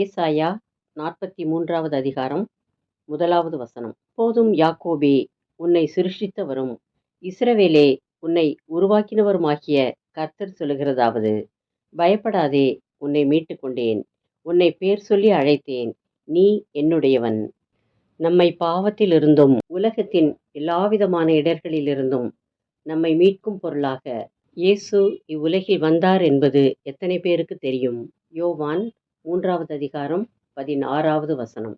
ஏசாயா நாற்பத்தி மூன்றாவது அதிகாரம் முதலாவது வசனம். போதும் யாக்கோபே உன்னை சிருஷ்டித்தவரும். இஸ்ரவேலே உன்னை உருவாக்கினவருமாகிய கர்த்தர் சொல்லுகிறதாவது. பயப்படாதே உன்னை மீட்டு கொண்டேன் உன்னை பேர் சொல்லி அழைத்தேன். நீ என்னுடையவன். நம்மை பாவத்திலிருந்தும் உலகத்தின் எல்லாவிதமான இடர்களிலிருந்தும் நம்மை மீட்கும் பொருளாக இயேசு இவ்வுலகில் வந்தார் என்பது எத்தனை பேருக்கு தெரியும்? யோவான் மூன்றாவது அதிகாரம் பதினாறாவது வசனம்.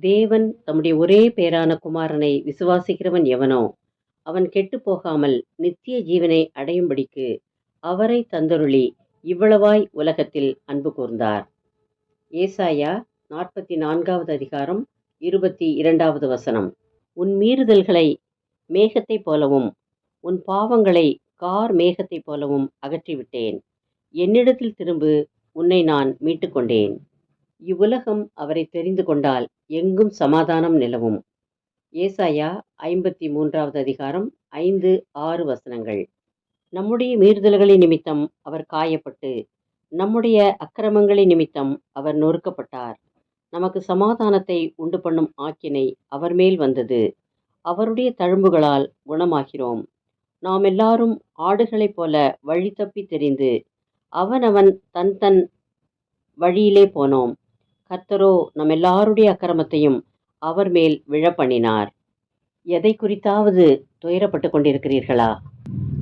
தேவன் தம்முடைய ஒரே பேரான குமாரனை விசுவாசிக்கிறவன் எவனோ அவன் கெட்டு போகாமல் நித்திய ஜீவனை அடையும்படிக்கு அவரை தந்தருளி இவ்வளவாய் உலகத்தில் அன்பு கூர்ந்தார். ஏசாயா நாற்பத்தி நான்காவது அதிகாரம் இருபத்தி இரண்டாவது வசனம். உன் மீறுதல்களை மேகத்தைப் போலவும் உன் பாவங்களை கார் மேகத்தைப் போலவும் அகற்றிவிட்டேன். என்னிடத்தில் திரும்பு உன்னை நான் மீட்டுக்கொண்டேன். இவ்வுலகம் அவரை தெரிந்து கொண்டால் எங்கும் சமாதானம் நிலவும். ஏசாயா ஐம்பத்தி மூன்றாவது அதிகாரம் ஐந்து ஆறு வசனங்கள். நம்முடைய மீறுதல்களின் நிமித்தம் அவர் காயப்பட்டு நம்முடைய அக்கிரமங்களின் நிமித்தம் அவர் நொறுக்கப்பட்டார். நமக்கு சமாதானத்தை உண்டு பண்ணும் ஆக்கினை அவர் மேல் வந்தது. அவருடைய தழும்புகளால் குணமாகிறோம். நாம் எல்லாரும் ஆடுகளைப் போல வழி தப்பி தெரிந்து அவனவன் தன் தன் வழியிலே போனோம். கர்த்தரோ நம் எல்லாருடைய அக்கிரமத்தையும் அவர் மேல் விழப்பண்ணினார். எதை குறித்தாவது துயரப்பட்டு கொண்டிருக்கிறீர்களா?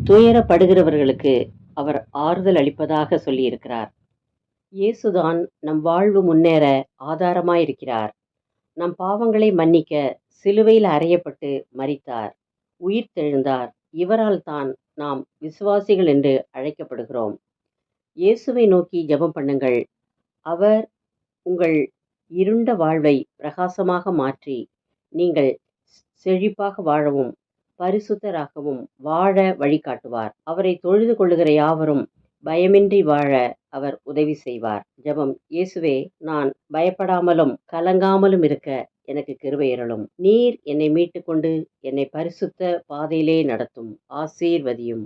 துயரப்படுகிறவர்களுக்கு அவர் ஆறுதல் அளிப்பதாக சொல்லியிருக்கிறார். இயேசுதான் நம் வாழ்வு முன்னேற ஆதாரமாயிருக்கிறார். நம் பாவங்களை மன்னிக்க சிலுவையில் அறையப்பட்டு மறித்தார் உயிர் தெழுந்தார். இவரால் தான் நாம் விசுவாசிகள் என்று அழைக்கப்படுகிறோம். இயேசுவை நோக்கி ஜெபம் பண்ணுங்கள். அவர் உங்கள் இருண்ட வாழ்வை பிரகாசமாக மாற்றி நீங்கள் செழிப்பாக வாழவும் பரிசுத்தராகவும் வாழ வழிகாட்டுவார். அவரை தொழுது கொள்ளுகிற யாவரும் பயமின்றி வாழ அவர் உதவி செய்வார். ஜெபம் இயேசுவே நான் பயப்படாமலும் கலங்காமலும் இருக்க எனக்கு கிருபையரலும் நீர் என்னை மீட்டுக்கொண்டு என்னை பரிசுத்த பாதையிலே நடத்தும். ஆசீர்வதியும்.